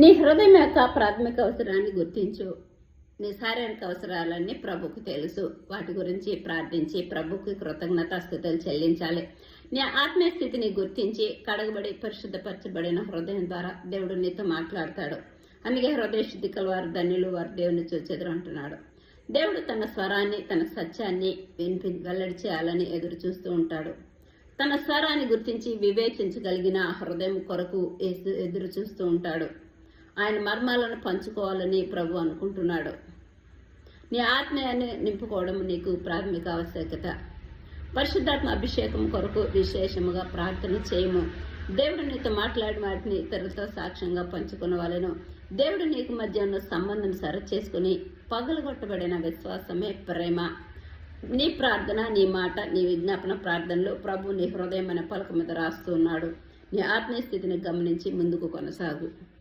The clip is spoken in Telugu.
నీ హృదయం యొక్క ప్రాథమిక అవసరాన్ని గుర్తించు. నీ శారీరక అవసరాలన్నీ ప్రభుకు తెలుసు. వాటి గురించి ప్రార్థించి ప్రభుకి కృతజ్ఞతాస్థుతులు చెల్లించాలి. నీ ఆత్మీయ స్థితిని గుర్తించి కడగబడి పరిశుద్ధపరచబడిన హృదయం ద్వారా దేవుడు నీతో మాట్లాడతాడు. అందుకే హృదయ శుద్ధికల వారు ధన్యులు వారు దేవుని చూచెదరు అంటున్నాడు. దేవుడు తన స్వరాన్ని తన సత్యాన్ని వినిపి వెల్లడి చేయాలని ఎదురు చూస్తూ ఉంటాడు. తన స్వరాన్ని గుర్తించి వివేచించగలిగిన హృదయం కొరకు ఎదురు చూస్తూ ఉంటాడు. ఆయన మర్మాలను పంచుకోవాలని ప్రభు అనుకుంటున్నాడు. నీ ఆత్మీయాన్ని నింపుకోవడం నీకు ప్రాథమిక ఆవశ్యకత. పరిశుద్ధాత్మ అభిషేకం కొరకు విశేషముగా ప్రార్థన చేయము. దేవుడు నీతో మాట్లాడిన వాటిని ఇతరులతో సాక్ష్యంగా పంచుకున్న వాళ్ళను దేవుడు నీకు మధ్య ఉన్న సంబంధం సరిచేసుకుని పగలగొట్టబడిన విశ్వాసమే ప్రేమ. నీ ప్రార్థన నీ మాట నీ విజ్ఞాపన ప్రార్థనలో ప్రభు నీ హృదయం అనే పలక మీద రాస్తూ ఉన్నాడు. నీ ఆత్మీయ స్థితిని గమనించి ముందుకు కొనసాగు.